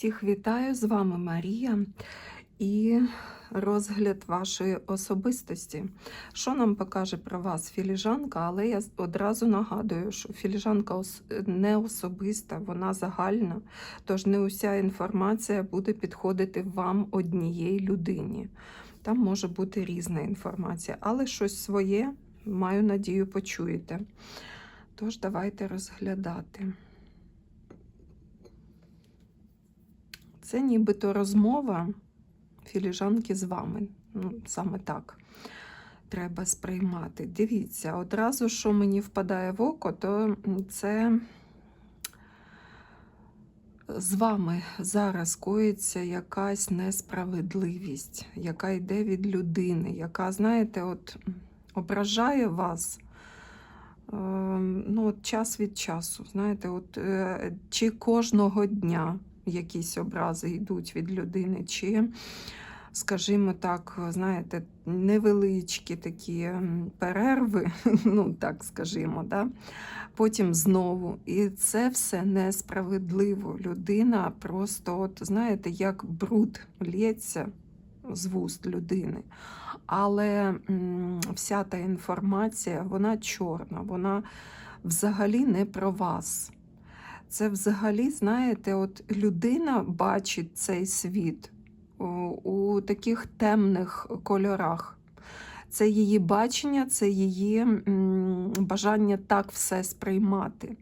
Всіх вітаю, з вами Марія і розгляд вашої особистості. Що нам покаже про вас філіжанка, але я одразу нагадую, що філіжанка не особиста, вона загальна, тож не уся інформація буде підходити вам однієї людині. Там може бути різна інформація, але щось своє, маю надію, почуєте. Тож давайте розглядати. Це нібито розмова філіжанки з вами. Ну, саме так треба сприймати. Дивіться, одразу, що мені впадає в око, то це з вами зараз коїться якась несправедливість, яка йде від людини, яка, знаєте, от ображає вас. е, Ну, от час від часу, знаєте, от е, чи кожного дня якісь образи йдуть від людини, чи, скажімо так, знаєте, невеличкі такі перерви, ну так скажімо, да? потім знову. І це все несправедливо. Людина просто, от, знаєте, як бруд лється з вуст людини. Але вся та інформація, вона чорна, вона взагалі не про вас. Це взагалі, знаєте, от людина бачить цей світ у, таких темних кольорах. Це її бачення, це її бажання так все сприймати.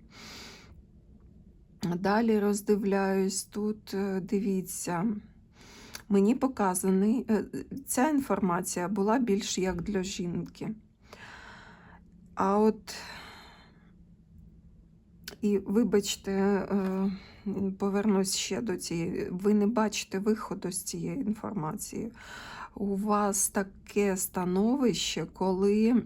Далі роздивляюсь тут, е, дивіться, мені показаний, е, ця інформація була більш як для жінки. А от і вибачте, е, повернусь ще до цієї. Ви не бачите виходу з цієї інформації. У вас таке становище, коли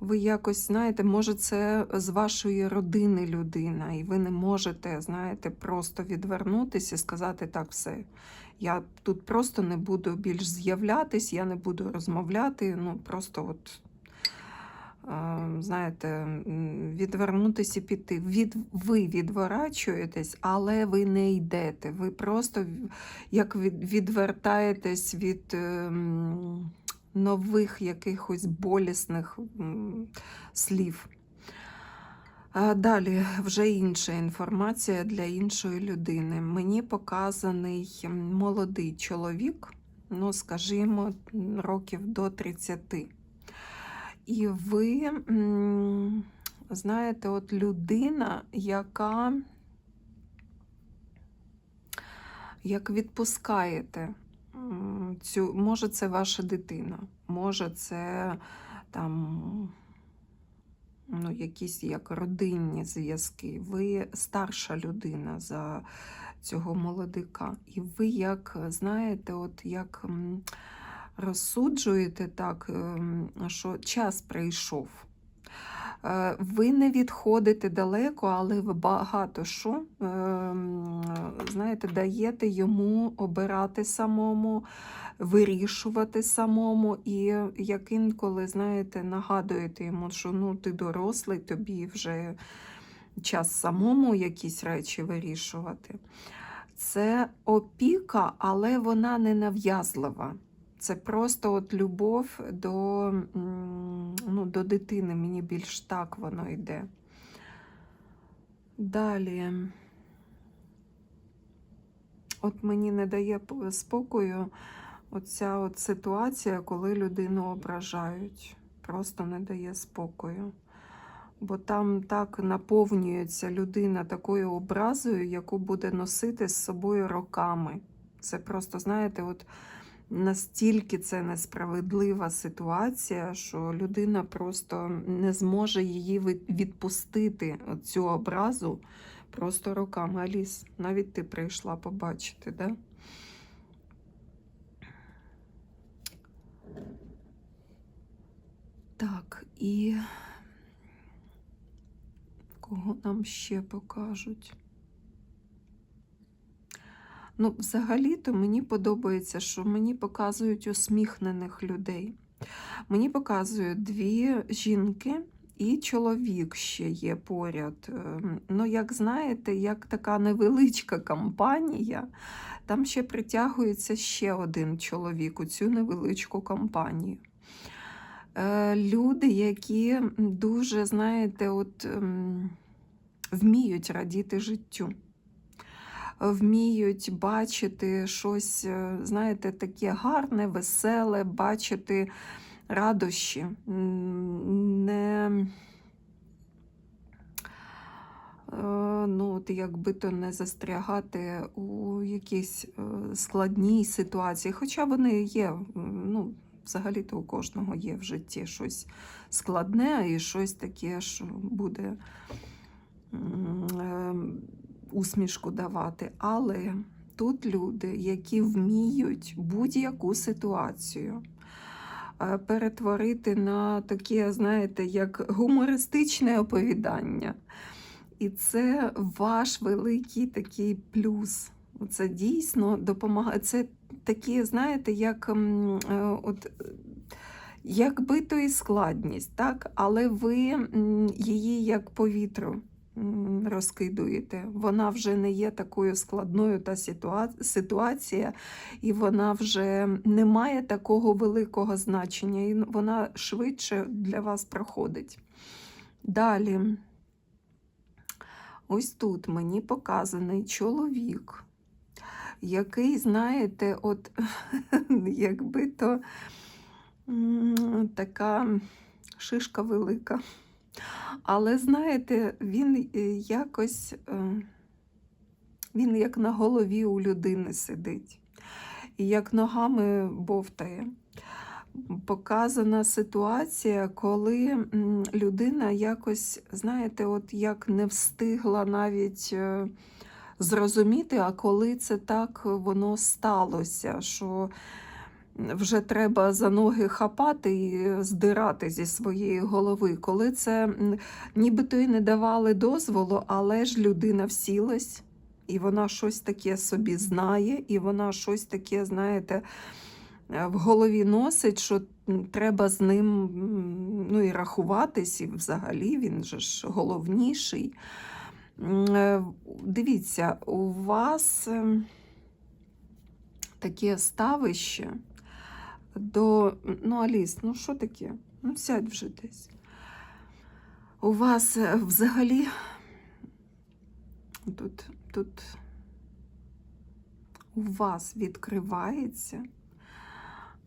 ви якось знаєте, може, це з вашої родини людина, і ви не можете, знаєте, просто відвернутися і сказати так, все. Я тут просто не буду більш з'являтись, я не буду розмовляти. Ну, просто от знаєте, відвернутися і піти. Від, ви відворачуєтесь, але ви не йдете. Ви просто як від, відвертаєтесь від ем, нових якихось болісних слів. А Далі вже інша інформація для іншої людини. Мені показаний молодий чоловік, ну, скажімо, років до 30. І ви, знаєте, от людина, яка як відпускаєте цю, може, це ваша дитина, може, це там ну, якісь як родинні зв'язки. Ви старша людина за цього молодика. І ви, як знаєте, от як розсуджуєте так, ем, що час прийшов. Е, Ви не відходите далеко, але ви багато що, ем, знаєте, даєте йому обирати самому, вирішувати самому. І як інколи, знаєте, нагадуєте йому, що ну, ти дорослий, тобі вже час самому якісь речі вирішувати. Це опіка, але вона не нав'язлива. Це просто от любов до, ну, до дитини. Мені більш так воно йде. Далі. От мені не дає спокою оця от ситуація, коли людину ображають. Просто не дає спокою. Бо там так наповнюється людина такою образою, яку буде носити з собою роками. Це просто, знаєте, от настільки це несправедлива ситуація, що людина просто не зможе її відпустити, цю образу, просто роками. Аліс, навіть ти прийшла побачити, да? Так, і кого нам ще покажуть? Ну, взагалі-то мені подобається, що мені показують усміхнених людей. Мені показують дві жінки, і чоловік ще є поряд. Е, Ну, як знаєте, як така невеличка компанія, там ще притягується ще один чоловік у цю невеличку компанію. Е, Люди, які дуже, знаєте, от ем, вміють радіти життю. Вміють бачити щось, е, знаєте, таке гарне, веселе, бачити радощі, не е, ну, от якби то не застрягати у якійсь е, складній ситуації. Хоча вони є, ну, взагалі-то у кожного є в житті щось складне і щось таке, що буде м, е, усмішку давати. Але тут люди, які вміють будь-яку ситуацію е, перетворити на таке, знаєте, як гумористичне оповідання. І це ваш великий такий плюс. Це дійсно допомагає. Це такі, знаєте, як е, от. Якби то і складність, так? але ви її як повітру розкидуєте. Вона вже не є такою складною та ситуація, і вона вже не має такого великого значення, і вона швидше для вас проходить. Далі, ось тут мені показаний чоловік, який, знаєте, от якби то така шишка велика. Але знаєте, він е, якось е, він як на голові у людини сидить, і як ногами бовтає. Показана ситуація, коли людина якось, знаєте, от як не встигла навіть е, зрозуміти, а коли це так воно сталося, що вже треба за ноги хапати і здирати зі своєї голови. Коли це нібито і не давали дозволу, але ж людина всілась, і вона щось таке собі знає, і вона щось таке, знаєте, е, в голові носить, що треба з ним ну, і рахуватись, і взагалі він же ж головніший. Е, Дивіться, у вас ем, таке ставище до. Ну, Аліс, ну що таке? Ну, сядь вже десь. У вас е, взагалі тут, тут у вас відкривається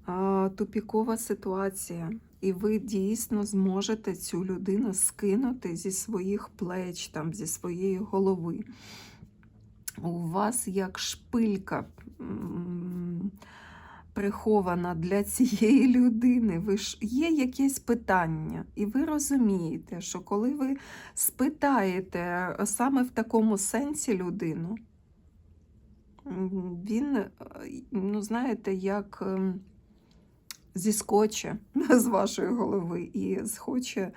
а, тупікова ситуація, і ви дійсно зможете цю людину скинути зі своїх плеч, там, зі своєї голови. У вас як шпилька прихована для цієї людини. Ви ж є якесь питання, і ви розумієте, що коли ви спитаєте саме в такому сенсі людину, він, е, ну, знаєте, як ем, зіскоче з вашої голови і схоче е,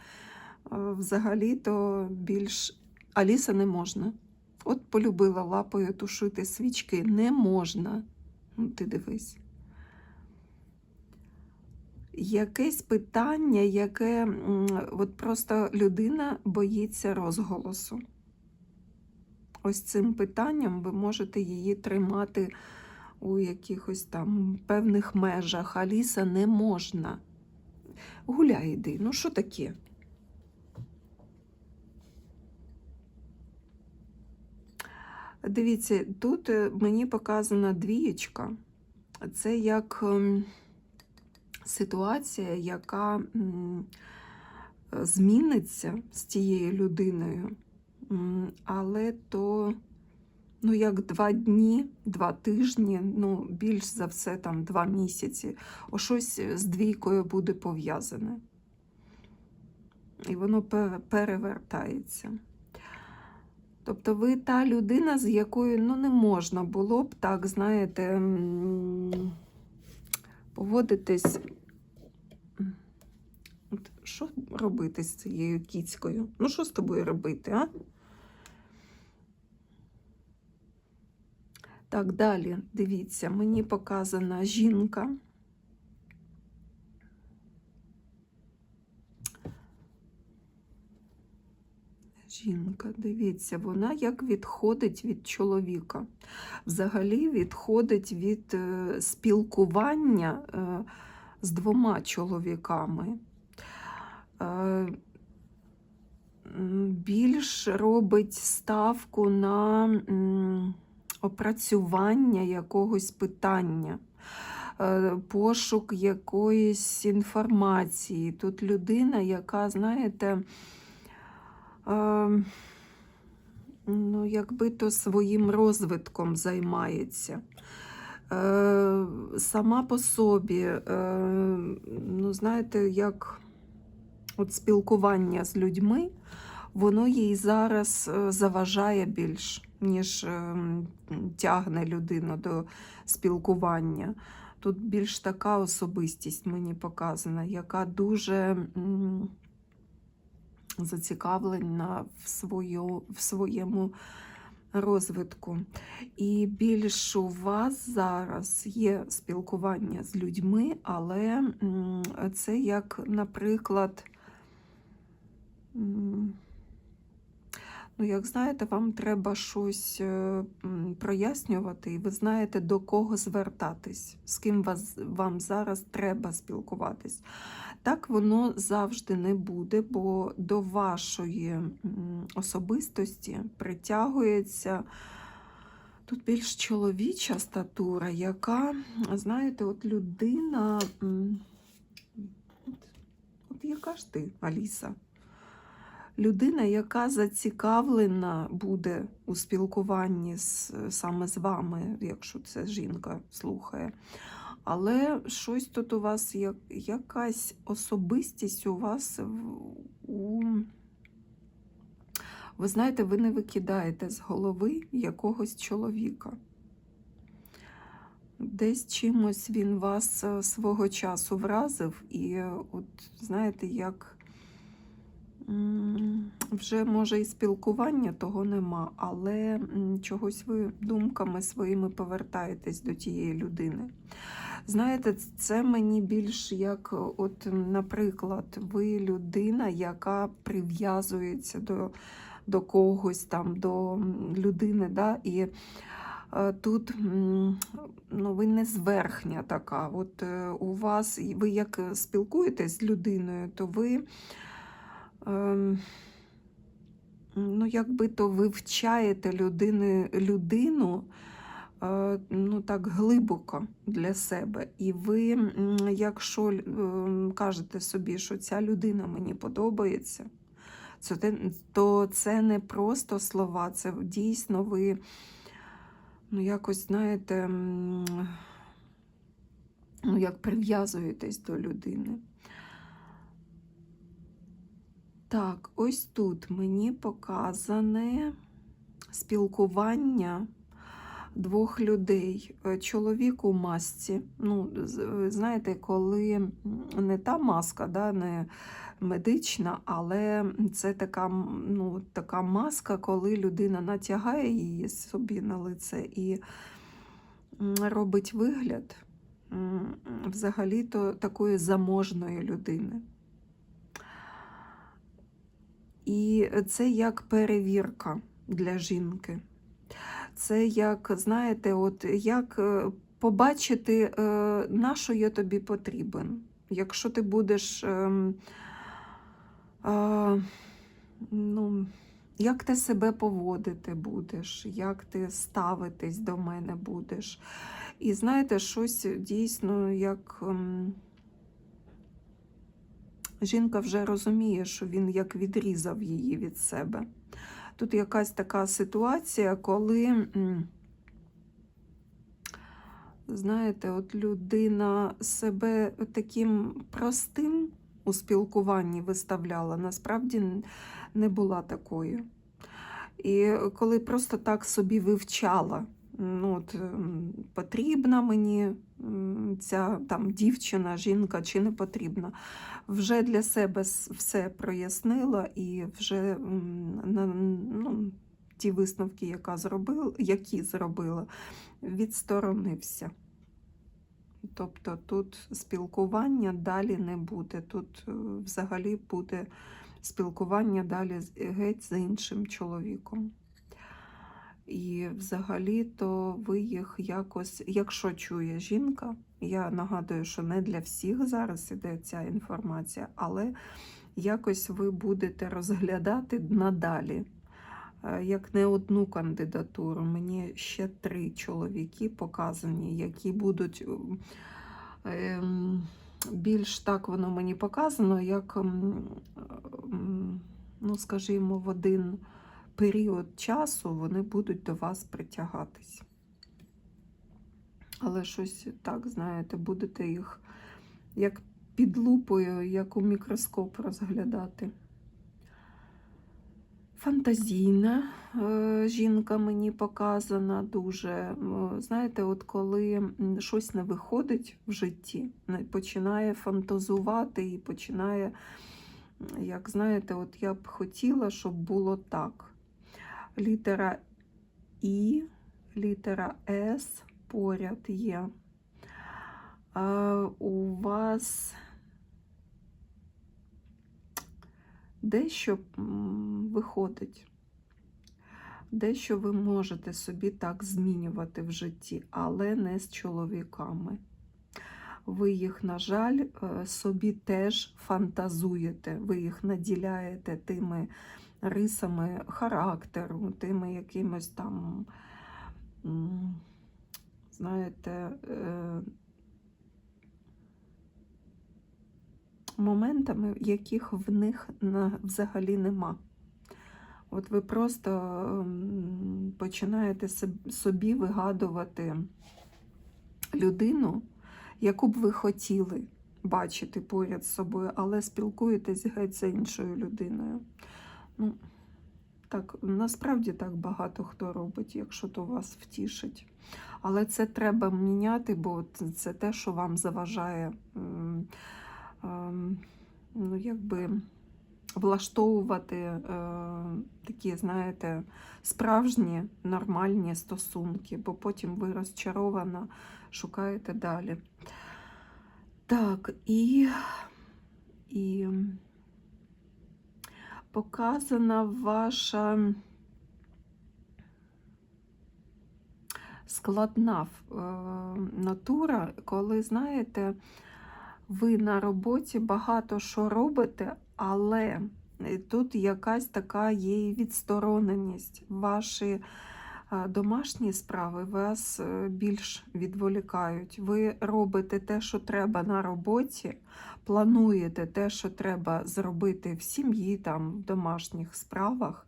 взагалі-то більш Аліса не можна. От полюбила лапою тушити свічки. Не можна. Ну, ти дивись. Якесь питання, яке от просто людина боїться розголосу. Ось цим питанням ви можете її тримати у якихось там певних межах. Аліса не можна. Гуляй іди. Ну що таке? Дивіться, тут е, мені показана двієчка. Це як ем, ситуація, яка зміниться з тією людиною, але то ну, як два дні, два тижні, ну, більш за все там два місяці. О щось з двійкою буде пов'язане. І воно перевертається. Тобто ви та людина, з якою ну, не можна було б так, знаєте, поводитись. Що робити з цією кіцькою? Ну, що з тобою робити, а? Так, далі, дивіться, мені показана жінка. жінка. Дивіться, вона як відходить від чоловіка. Взагалі відходить від е, спілкування е, з двома чоловіками. Більш робить ставку на опрацювання якогось питання, е, пошук якоїсь інформації. Тут людина, яка, знаєте, е, ну, якби то своїм розвитком займається. Е, Сама по собі, ну, знаєте, як от спілкування з людьми, воно їй зараз е, заважає більш, ніж е, тягне людину до спілкування. Тут більш така особистість мені показана, яка дуже зацікавлена в, свою, в своєму розвитку. І більш у вас зараз є спілкування з людьми, але це як, наприклад, ну, як знаєте, вам треба щось е, прояснювати, і ви знаєте, до кого звертатись, з ким вас, вам зараз треба спілкуватись. Так воно завжди не буде, бо до вашої особистості притягується тут більш чоловіча статура, яка, знаєте, от людина, от, от яка ж ти, Аліса? Людина, яка зацікавлена буде у спілкуванні з, саме з вами, якщо це жінка слухає. Але щось тут у вас, як, якась особистість у вас у. Ви знаєте, ви не викидаєте з голови якогось чоловіка. Десь чимось він вас е, свого часу вразив, і е, от знаєте, як вже може і спілкування того нема, але чогось ви думками своїми повертаєтесь до тієї людини. Знаєте, це мені більш як, от, наприклад, ви людина, яка прив'язується до, до когось там, до людини, да, і е, тут ну, ви не зверхня така. От е, у вас, ви як спілкуєтесь з людиною, то ви. Ем, Ну, якби то вивчаєте людини, людину е, ну, так глибоко для себе. І ви, якщо ем, кажете собі, що ця людина мені подобається, то це не просто слова, це дійсно ви ну, якось, знаєте, ну, як прив'язуєтесь до людини. Так, ось тут мені показане спілкування двох людей. Е, Чоловік у масці. Ну, ви знаєте, коли не та маска, да, не медична, але це така, ну, така маска, коли людина натягає її собі на лице і робить вигляд взагалі-то такої заможної людини. І це як перевірка для жінки. Це як, знаєте, от як е, побачити, е, на що я тобі потрібен. Якщо ти будеш, ем, ну, як ти себе поводити будеш, як ти ставитись до мене будеш. І знаєте, щось дійсно як. Жінка вже розуміє, що він як відрізав її від себе. Тут якась така ситуація, коли, знаєте, от людина себе таким простим у спілкуванні виставляла, насправді не була такою. І коли просто так собі вивчала, от, потрібна мені ця там дівчина, жінка чи не потрібна, вже для себе все прояснила і вже ну, ті висновки, яка зробила, які зробила, відсторонився. Тобто тут спілкування далі не буде. Тут е, взагалі буде спілкування далі геть з іншим чоловіком. І взагалі-то ви їх якось, якщо чує жінка, я нагадую, що не для всіх зараз іде ця інформація, але якось ви будете розглядати надалі. Е, Як не одну кандидатуру, мені ще три чоловіки показані, які будуть ем, ем, більш так воно мені показано, як, ем, ну, скажімо, в один період часу вони будуть до вас притягатись. Але щось так, знаєте, будете їх як під лупою, як у мікроскоп розглядати. Фантазійна е, жінка мені показана дуже. Е, Знаєте, от коли щось не виходить в житті, починає фантазувати і починає, як знаєте, от я б хотіла, щоб було так. Літера І, літера С поряд є. А у вас дещо виходить. Дещо ви можете собі так змінювати в житті, але не з чоловіками. Ви їх, на жаль, е, собі теж фантазуєте, ви їх наділяєте тими рисами характеру, тими якимось там, знаєте, е, моментами, яких в них взагалі нема. От ви просто починаєте собі вигадувати людину, яку б ви хотіли бачити поряд з собою, але спілкуєтесь геть з іншою людиною. Ну, так, насправді так багато хто робить, якщо то вас втішить. Але це треба міняти, бо це те, що вам заважає ем, ну, якби влаштовувати е, такі, знаєте, справжні нормальні стосунки, бо потім ви розчарована шукаєте далі. Так, і, і показана ваша складна е, натура, коли, знаєте, ви на роботі багато що робите, але е, тут якась така є відстороненість. Ваші домашні справи вас е, більш відволікають. Ви робите те, що треба на роботі, плануєте те, що треба зробити в сім'ї, там, в домашніх справах.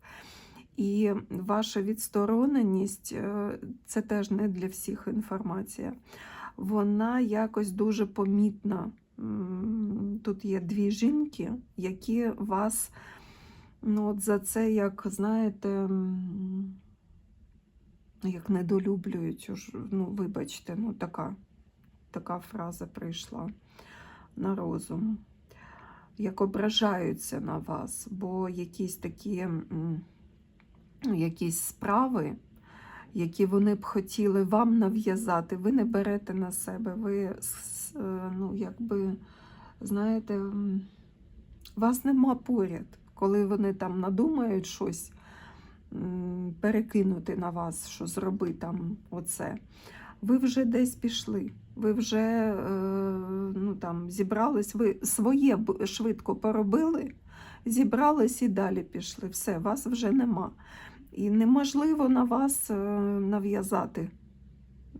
І ваша відстороненість е, це теж не для всіх інформація. Вона якось дуже помітна. Тут є дві жінки, які вас ну, от за це, як знаєте, як недолюблюють. Ну, вибачте, ну така, така фраза прийшла на розум. Як ображаються на вас, бо якісь такі ну, якісь справи, які вони б хотіли вам нав'язати, ви не берете на себе. Ви, е, ну, якби, знаєте, вас нема поряд, коли вони там надумають щось перекинути на вас, що зроби там оце. Ви вже десь пішли, ви вже е, ну, там, зібрались, ви своє швидко поробили, зібрались і далі пішли. Все, вас вже нема. І неможливо на вас е, нав'язати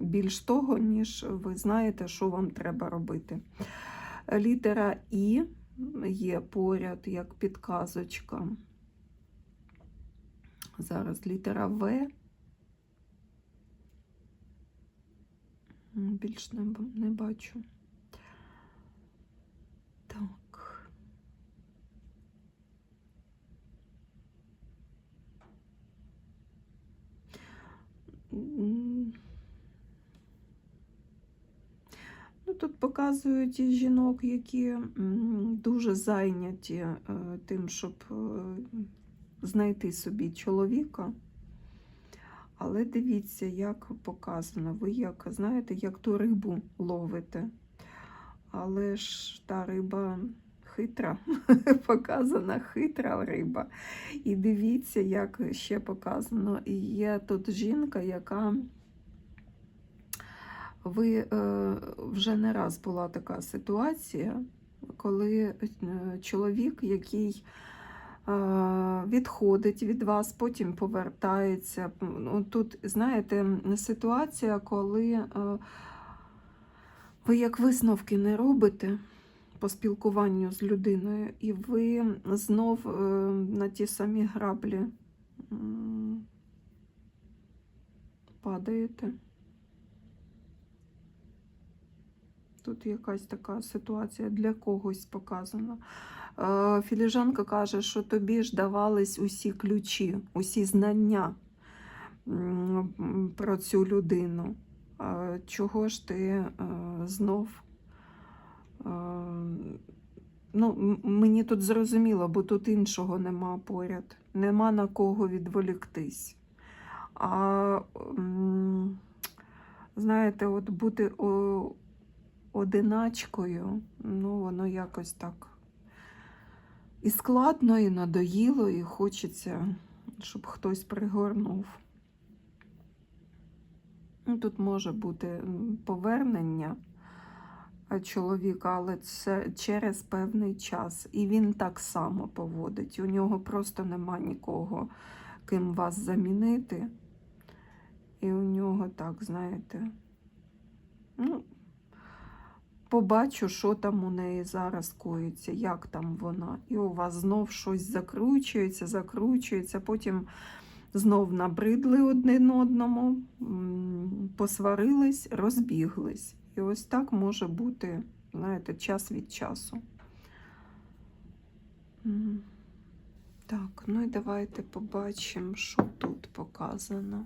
більш того, ніж ви знаєте, що вам треба робити. Літера І є поряд як підказочка. Зараз літера В. Більш не, не бачу. Так. Ну, тут показують жінок, які дуже зайняті е, тим, щоб е, знайти собі чоловіка. Але дивіться, як показано. Ви як знаєте, як ту рибу ловите. Але ж та риба хитра, показана хитра риба. І дивіться, як ще показано. І є тут жінка, яка ви е, вже не раз була така ситуація, коли е, чоловік, який відходить від вас, потім повертається. Ну, Тут, знаєте, ситуація, коли е, ви як висновки не робите по спілкуванню з людиною, і ви знов е, на ті самі граблі падаєте. Тут якась така ситуація для когось показана. Е, Філіжанка каже, що тобі ж давались усі ключі, усі знання про цю людину. Е, Чого ж ти е, знов? Ну, мені тут зрозуміло, бо тут іншого нема поряд, нема на кого відволіктись. А знаєте, от бути одиначкою, ну, воно якось так і складно, і надоїло, і хочеться, щоб хтось пригорнув. Ну, тут може бути повернення е, чоловіка, але це через певний час. І він так само поводить. У нього просто нема нікого, ким вас замінити. І у нього так, знаєте, ну, побачу, що там у неї зараз коїться, як там вона. І у вас знов щось закручується, закручується, потім знов набридли один одному, посварились, розбіглись. І ось так може бути, знаєте, час від часу. Так, ну і давайте побачимо, що тут показано.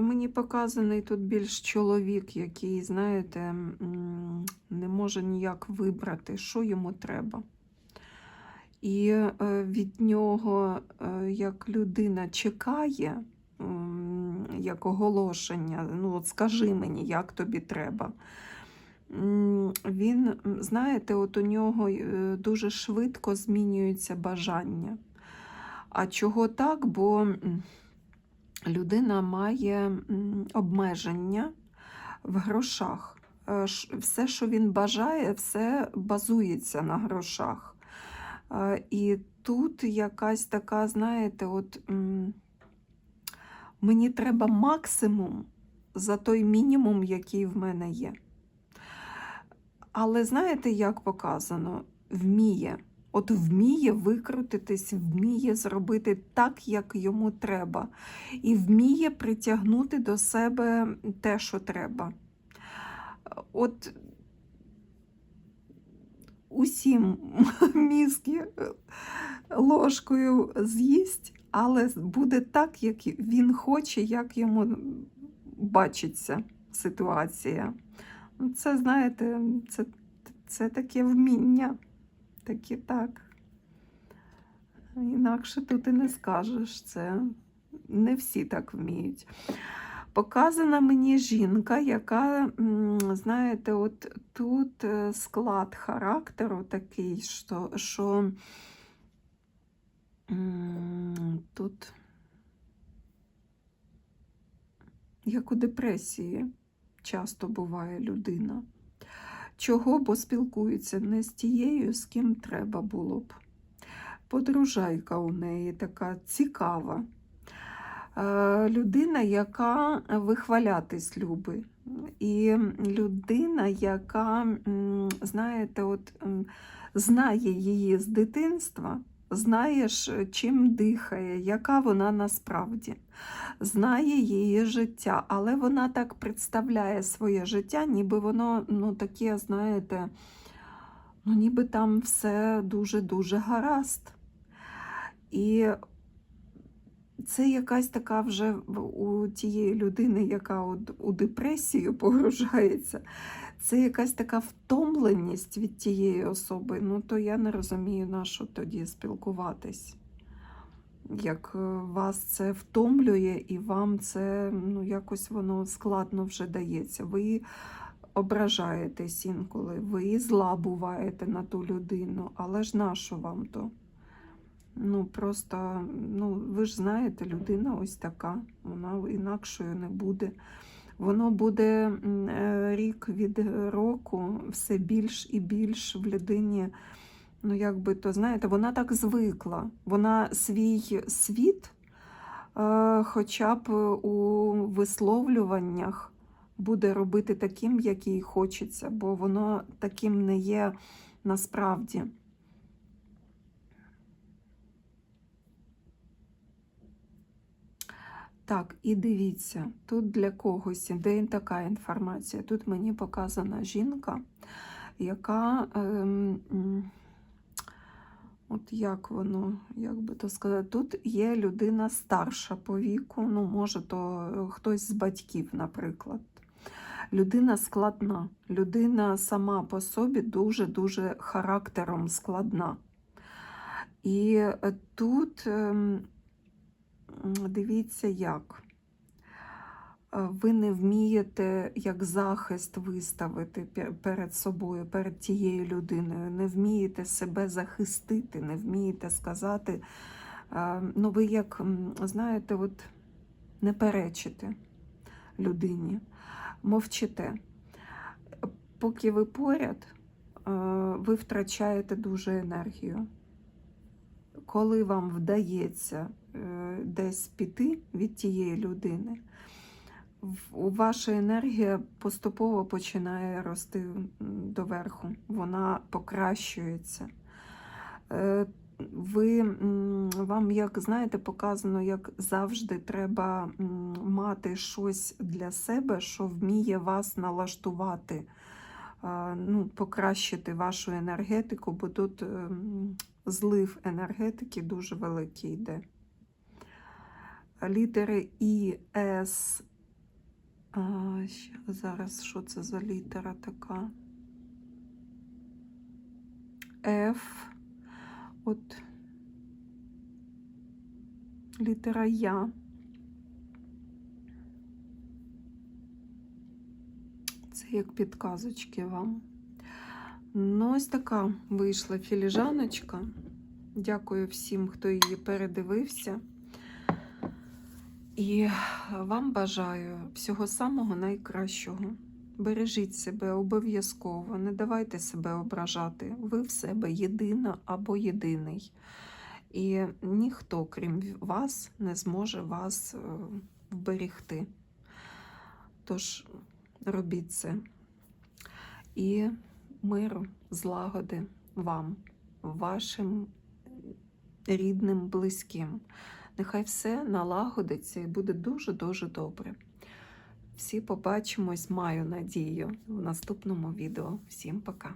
Мені показаний тут більш чоловік, який, знаєте, не може ніяк вибрати, що йому треба. І е, від нього, е, як людина чекає, як оголошення, ну от скажи мені, як тобі треба. Він, знаєте, от у нього е, дуже швидко змінюються бажання. А чого так? Бо людина має обмеження в грошах. Е, Все, що він бажає, все базується на грошах. Е, І тут якась така, знаєте, от мені треба максимум за той мінімум, який в мене є. Але знаєте, як показано? Вміє. От вміє викрутитись, вміє зробити так, як йому треба, і вміє притягнути до себе те, що треба. От усім мізки ложкою з'їсть, але буде так, як він хоче, як йому бачиться ситуація. Це, знаєте, це, це таке вміння. Таке так. Інакше тут і не скажеш. Це не всі так вміють. Показана мені жінка, яка, знаєте, от тут е, склад характеру такий, що, що тут як у депресії часто буває людина. Чого? Бо спілкуються не з тією, з ким треба було б. Подружайка у неї така цікава. Е, Людина, яка вихвалятись любить. І людина, яка, знаєте, от знає її з дитинства, знаєш, чим дихає, яка вона насправді, знає її життя, але вона так представляє своє життя, ніби воно ну, таке, знаєте, ну, ніби там все дуже-дуже гаразд. І це якась така вже у тієї людини, яка у депресію погружається, це якась така втомленість від тієї особи. Ну, то я не розумію, на що тоді спілкуватись. Як е, вас це втомлює, і вам це ну, якось воно складно вже дається. Ви ображаєтесь інколи, ви зла буваєте на ту людину, але ж нащо вам то? Ну, просто, ну, ви ж знаєте, людина ось така, вона інакшою не буде. Воно буде е, рік від року все більш і більш в людині. Ну, як би то, знаєте, вона так звикла. Вона свій світ, е, хоча б у висловлюваннях, буде робити таким, як їй хочеться, бо воно таким не є насправді. Так, і дивіться, тут для когось іде така інформація. Тут мені показана жінка, яка, м, от як воно, як би то сказати, тут є людина старша по віку, ну, може, то е, хтось з батьків, наприклад. Людина складна, людина сама по собі дуже-дуже характером складна. І е, тут ем, дивіться як. Е, Ви не вмієте як захист виставити перед собою, перед тією людиною, не вмієте себе захистити, не вмієте сказати. е, Ну, ви як, знаєте, от не перечите людині, мовчите. Поки ви поряд, е, ви втрачаєте дуже енергію. Коли вам вдається десь піти від тієї людини, ваша енергія поступово починає рости доверху, вона покращується. Е, Ви, вам, як знаєте, показано, як завжди треба мати щось для себе, що вміє вас налаштувати, ну, покращити вашу енергетику, бо тут ем, злив енергетики дуже великий йде. Літери І, С. А, зараз що це за літера така? Ф. От літера Я. Це як підказочки вам. Ну, ось така вийшла філіжаночка. Дякую всім, хто її передивився. І вам бажаю всього самого найкращого. Бережіть себе обов'язково, не давайте себе ображати. Ви в себе єдина або єдиний. І ніхто, крім вас, не зможе вас е, вберегти. Тож робіть це. І миру, злагоди вам, вашим рідним, близьким. Нехай все налагодиться і буде дуже-дуже добре. Всі побачимось, маю надію, в наступному відео. Всім пока!